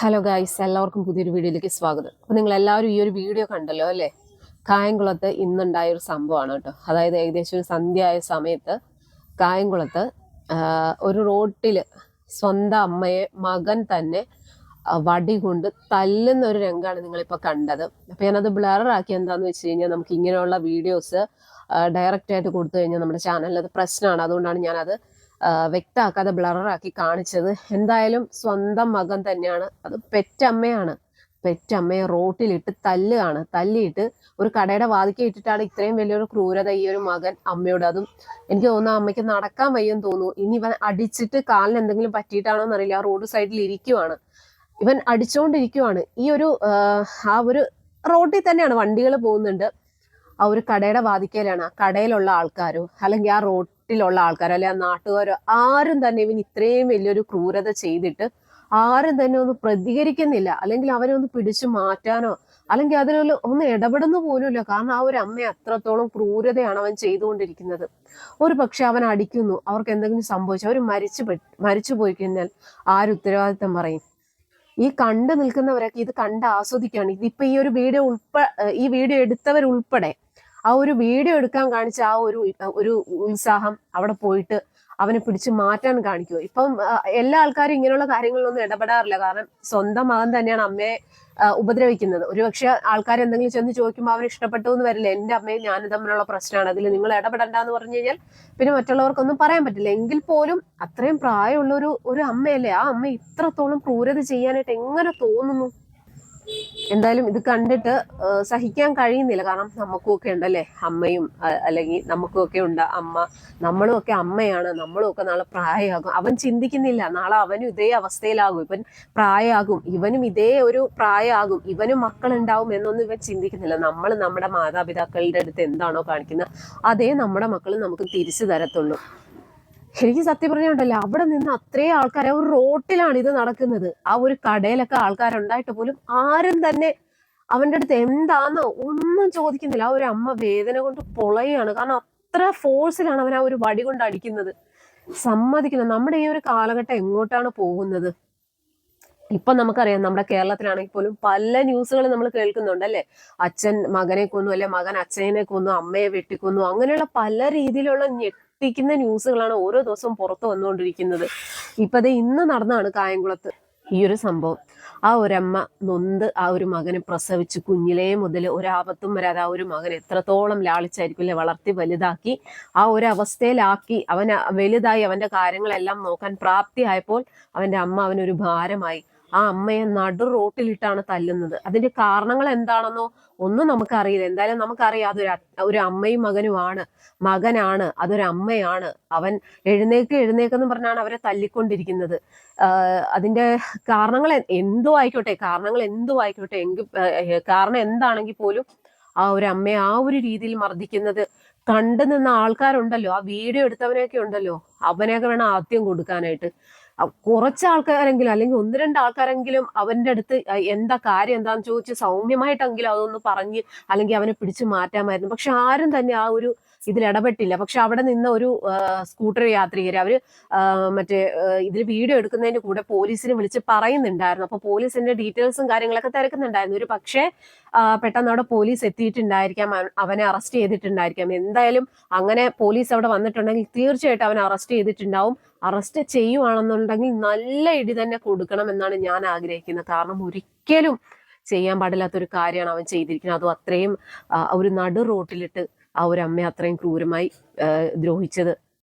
Hello guys എല്ലാവർക്കും പുതിയൊരു വീഡിയോയിലേക്ക് സ്വാഗതം. അപ്പോൾ നിങ്ങൾ എല്ലാവരും ഈ ഒരു വീഡിയോ കണ്ടല്ലോ അല്ലേ? കായംകുളത്ത് ഇന്നുണ്ടായ ഒരു സംഭവമാണ് കേട്ടോ. അതായത് ഏകദേശം ഒരു സന്ധ്യ ആയ സമയത്ത് കായംകുളത്ത് ഒരു റോട്ടിൽ സ്വന്തം അമ്മയെ മകൻ തന്നെ വടി കൊണ്ട് തല്ലുന്ന ഒരു രംഗമാണ് നിങ്ങളിപ്പോൾ കണ്ടത്. അപ്പോൾ ഞാനത് ബ്ലറാക്കി എന്താണെന്ന് വെച്ച് കഴിഞ്ഞാൽ നമുക്ക് ഇങ്ങനെയുള്ള വീഡിയോസ് ഡയറക്റ്റായിട്ട് കൊടുത്തു കഴിഞ്ഞാൽ നമ്മുടെ ചാനലിൽ അത് പ്രശ്നമാണ്. അതുകൊണ്ടാണ് ഞാനത് വ്യക്തമാക്കാതെ ബ്ലറാക്കി കാണിച്ചത്. എന്തായാലും സ്വന്തം മകൻ തന്നെയാണ്. അത് പെറ്റമ്മയാണ്. പെറ്റമ്മയെ റോട്ടിലിട്ട് തല്ലുകയാണ്. തല്ലിയിട്ട് ഒരു കടയുടെ വാതിക്കെ ഇട്ടിട്ടാണ് ഇത്രയും വലിയൊരു ക്രൂരത ഈ ഒരു മകൻ അമ്മയോട്. അതും എനിക്ക് തോന്നുന്നു അമ്മയ്ക്ക് നടക്കാൻ വയ്യെന്ന് തോന്നുന്നു. ഇനി ഇവൻ അടിച്ചിട്ട് കാലിന് എന്തെങ്കിലും പറ്റിയിട്ടാണോ എന്നറിയില്ല. ആ റോഡ് സൈഡിൽ ഇരിക്കുവാണ്. ഇവൻ അടിച്ചുകൊണ്ടിരിക്കുവാണ് ഈ ഒരു ആ, ഒരു റോഡിൽ തന്നെയാണ് വണ്ടികൾ പോകുന്നുണ്ട്. ആ ഒരു കടയുടെ വാതിക്കലാണ്. ആ കടയിലുള്ള ആൾക്കാരോ അല്ലെങ്കിൽ ആ റോട്ടിലുള്ള ആൾക്കാർ അല്ലെ ആ നാട്ടുകാരോ ആരും തന്നെ ഇവൻ ഇത്രയും വലിയൊരു ക്രൂരത ചെയ്തിട്ട് ആരും തന്നെ ഒന്ന് പ്രതികരിക്കുന്നില്ല. അല്ലെങ്കിൽ അവരെ ഒന്ന് പിടിച്ചു മാറ്റാനോ അല്ലെങ്കിൽ അതിലൊരു ഒന്ന് ഇടപെടുന്ന പോലുമില്ല. കാരണം ആ ഒരു അമ്മയെ അത്രത്തോളം ക്രൂരതയാണ് അവൻ ചെയ്തുകൊണ്ടിരിക്കുന്നത്. ഒരു പക്ഷെ അവൻ അടിക്കുന്നു. അവർക്ക് എന്തെങ്കിലും സംഭവിച്ചു അവർ മരിച്ചു മരിച്ചു പോയി കഴിഞ്ഞാൽ ആരുത്തരവാദിത്തം പറയും? ഈ കണ്ടു നിൽക്കുന്നവരൊക്കെ ഇത് കണ്ട് ആസ്വദിക്കുകയാണ്. ഇതിപ്പോ ഈ ഒരു വീഡിയോ ഉൾപ്പെ ഈ വീഡിയോ എടുത്തവർ ഉൾപ്പെടെ ആ ഒരു വീഡിയോ എടുക്കാൻ കാണിച്ച ആ ഒരു ഒരു ഉത്സാഹം അവിടെ പോയിട്ട് അവനെ പിടിച്ച് മാറ്റാൻ കാണിക്കുക ഇപ്പം എല്ലാ ആൾക്കാരും ഇങ്ങനെയുള്ള കാര്യങ്ങളിലൊന്നും ഇടപെടാറില്ല. കാരണം സ്വന്തം മകൻ തന്നെയാണ് അമ്മയെ ഉപദ്രവിക്കുന്നത്. ഒരുപക്ഷെ ആൾക്കാർ എന്തെങ്കിലും ചെന്ന് ചോദിക്കുമ്പോൾ അവന് ഇഷ്ടപ്പെട്ടു എന്ന് വരില്ല. എന്റെ അമ്മയും ഞാനും തമ്മിലുള്ള പ്രശ്നമാണ്. അതിൽ നിങ്ങൾ ഇടപെടണ്ടെന്ന് പറഞ്ഞു കഴിഞ്ഞാൽ പിന്നെ മറ്റുള്ളവർക്കൊന്നും പറയാൻ പറ്റില്ല. എങ്കിൽ പോലും അത്രയും പ്രായമുള്ള ഒരു ഒരു അമ്മയല്ലേ? ആ അമ്മ ഇത്രത്തോളം ക്രൂരത ചെയ്യാനായിട്ട് എങ്ങനെ തോന്നുന്നു? എന്തായാലും ഇത് കണ്ടിട്ട് സഹിക്കാൻ കഴിയുന്നില്ല. കാരണം നമുക്കും ഒക്കെ ഉണ്ടല്ലേ? അമ്മയും അല്ലെങ്കിൽ നമുക്കും ഒക്കെ ഉണ്ട് അമ്മ. നമ്മളും ഒക്കെ അമ്മയാണ്. നമ്മളും ഒക്കെ നാളെ പ്രായമാകും. അവൻ ചിന്തിക്കുന്നില്ല. നാളെ അവനും ഇതേ അവസ്ഥയിലാകും. ഇവൻ പ്രായമാകും. ഇവനും ഇതേ ഒരു പ്രായമാകും. ഇവനും മക്കളുണ്ടാവും എന്നൊന്നും ഇവൻ ചിന്തിക്കുന്നില്ല. നമ്മൾ നമ്മുടെ മാതാപിതാക്കളുടെ അടുത്ത് എന്താണോ കാണിക്കുന്നത് അതേ നമ്മുടെ മക്കൾ നമുക്ക് തിരിച്ചു തരത്തുള്ളൂ. എനിക്ക് സത്യം പറഞ്ഞുണ്ടല്ലോ അവിടെ നിന്ന് അത്രയും ആൾക്കാർ ആ ഒരു റോട്ടിലാണ് ഇത് നടക്കുന്നത്. ആ ഒരു കടയിലൊക്കെ ആൾക്കാരുണ്ടായിട്ട് പോലും ആരും തന്നെ അവന്റെ അടുത്ത് എന്താന്നോ ഒന്നും ചോദിക്കുന്നില്ല. ആ ഒരു അമ്മ വേദന കൊണ്ട് പൊളയാണ്. കാരണം അത്ര ഫോഴ്സിലാണ് അവൻ ആ ഒരു വടി കൊണ്ട് അടിക്കുന്നത്. സമ്മതിക്കുന്നത് നമ്മുടെ ഈ ഒരു കാലഘട്ടം എങ്ങോട്ടാണ് പോകുന്നത്? ഇപ്പൊ നമുക്കറിയാം നമ്മുടെ കേരളത്തിലാണെങ്കിൽ പോലും പല ന്യൂസുകൾ നമ്മൾ കേൾക്കുന്നുണ്ട് അല്ലെ? അച്ഛൻ മകനെ കൊന്നു അല്ലെ മകൻ അച്ഛനെ കൊന്നു അമ്മയെ വെട്ടിക്കൊന്നു അങ്ങനെയുള്ള പല രീതിയിലുള്ള ഞെട്ടിക്കുന്ന ന്യൂസുകളാണ് ഓരോ ദിവസവും പുറത്തു വന്നുകൊണ്ടിരിക്കുന്നത്. ഇപ്പത് ഇന്ന് നടന്നാണ് കായംകുളത്ത് ഈ ഒരു സംഭവം. ആ ഒരമ്മ നൊന്ത് ആ ഒരു മകനെ പ്രസവിച്ച് കുഞ്ഞിലേ മുതൽ ഒരാപത്തും വരാതെ ആ ഒരു മകൻ എത്രത്തോളം ലാളിച്ചായിരിക്കും അല്ലെ വളർത്തി വലുതാക്കി ആ ഒരു അവസ്ഥയിലാക്കി അവൻ വലുതായി അവന്റെ കാര്യങ്ങളെല്ലാം നോക്കാൻ പ്രാപ്തിയായപ്പോൾ അവന്റെ അമ്മ അവനൊരു ഭാരമായി. ആ അമ്മയെ നടു റോട്ടിലിട്ടാണ് തല്ലുന്നത്. അതിന്റെ കാരണങ്ങൾ എന്താണെന്നോ ഒന്നും നമുക്കറിയില്ല. എന്തായാലും നമുക്കറിയാം അതൊരു ഒരു അമ്മയും മകനുമാണ്. മകനാണ്. അതൊരു അമ്മയാണ്. അവൻ എഴുന്നേക്ക് എഴുന്നേക്കെന്ന് പറഞ്ഞാണ് അവരെ തല്ലിക്കൊണ്ടിരിക്കുന്നത്. അതിന്റെ കാരണങ്ങൾ എന്തോ ആയിക്കോട്ടെ കാരണങ്ങൾ എന്തോ ആയിക്കോട്ടെ എങ്കിൽ കാരണം എന്താണെങ്കിൽ പോലും ആ ഒരു അമ്മയെ ആ ഒരു രീതിയിൽ മർദ്ദിക്കുന്നത് കണ്ടു നിന്ന ആൾക്കാരുണ്ടല്ലോ. ആ വീഡിയോ എടുത്തവനെയൊക്കെ ഉണ്ടല്ലോ. അവനെയൊക്കെ വേണം ആദ്യം കൊടുക്കാനായിട്ട്. കുറച്ച് ആൾക്കാരെങ്കിലും അല്ലെങ്കിൽ ഒന്ന് രണ്ട് ആൾക്കാരെങ്കിലും അവന്റെ അടുത്ത് എന്താ കാര്യം എന്താന്ന് ചോദിച്ച് സൗമ്യമായിട്ടെങ്കിലും അതൊന്ന് പറഞ്ഞ് അല്ലെങ്കിൽ അവനെ പിടിച്ചു മാറ്റാമായിരുന്നു. പക്ഷെ ആരും തന്നെ ആ ഒരു ഇതിൽ ഇടപെട്ടില്ല. പക്ഷെ അവിടെ നിന്ന് ഒരു സ്കൂട്ടർ യാത്രികർ അവർ ആ, മറ്റേ ഇതിൽ വീഡിയോ എടുക്കുന്നതിന്റെ കൂടെ പോലീസിനെ വിളിച്ച് പറയുന്നുണ്ടായിരുന്നു. അപ്പൊ പോലീസിന്റെ ഡീറ്റെയിൽസും കാര്യങ്ങളൊക്കെ തിരക്കുന്നുണ്ടായിരുന്നു. ഒരു പക്ഷേ പെട്ടെന്ന് അവിടെ പോലീസ് എത്തിയിട്ടുണ്ടായിരിക്കാം. അവനെ അറസ്റ്റ് ചെയ്തിട്ടുണ്ടായിരിക്കാം. എന്തായാലും അങ്ങനെ പോലീസ് അവിടെ വന്നിട്ടുണ്ടെങ്കിൽ തീർച്ചയായിട്ടും അവനെ അറസ്റ്റ് ചെയ്തിട്ടുണ്ടാവും. അറസ്റ്റ് ചെയ്യുവാണെന്നുണ്ടെങ്കിൽ നല്ല ഇടി തന്നെ കൊടുക്കണം എന്നാണ് ഞാൻ ആഗ്രഹിക്കുന്നത്. കാരണം ഒരിക്കലും ചെയ്യാൻ പാടില്ലാത്തൊരു കാര്യമാണ് അവൻ ചെയ്തിരിക്കുന്നത്. അതും അത്രയും ഒരു നടു റോട്ടിലിട്ട് ആ ഒരു അമ്മയെ അത്രയും ക്രൂരമായി ദ്രോഹിച്ചത്.